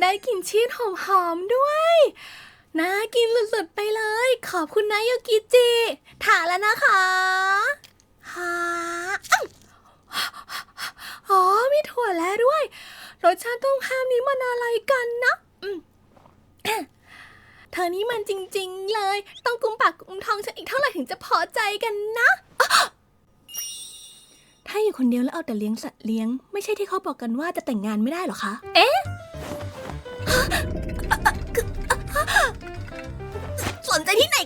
ได้กลิ่นชีสหอมๆด้วยน่ากินสุดๆไปเลย ขอบคุณนะโยกิจิถ่าแล้วนะคะฮาอ้ำอ๋อมีถั่วแล้วด้วย รสชาติต้องห้ามนี้มันอะไรกันนะเธอนี่มันจริง ๆ เลย ต้องกุมปากกุมทองฉันอีกเท่าไหร่ถึงจะพอใจกันนะ ถ้าอยู่คนเดียวแล้วเอาแต่เลี้ยงสัตว์เลี้ยง ไม่ใช่ที่เขาบอกกันว่าจะแต่งงานไม่ได้หรอคะ เอ๊ะ สนใจที่ไหนกัน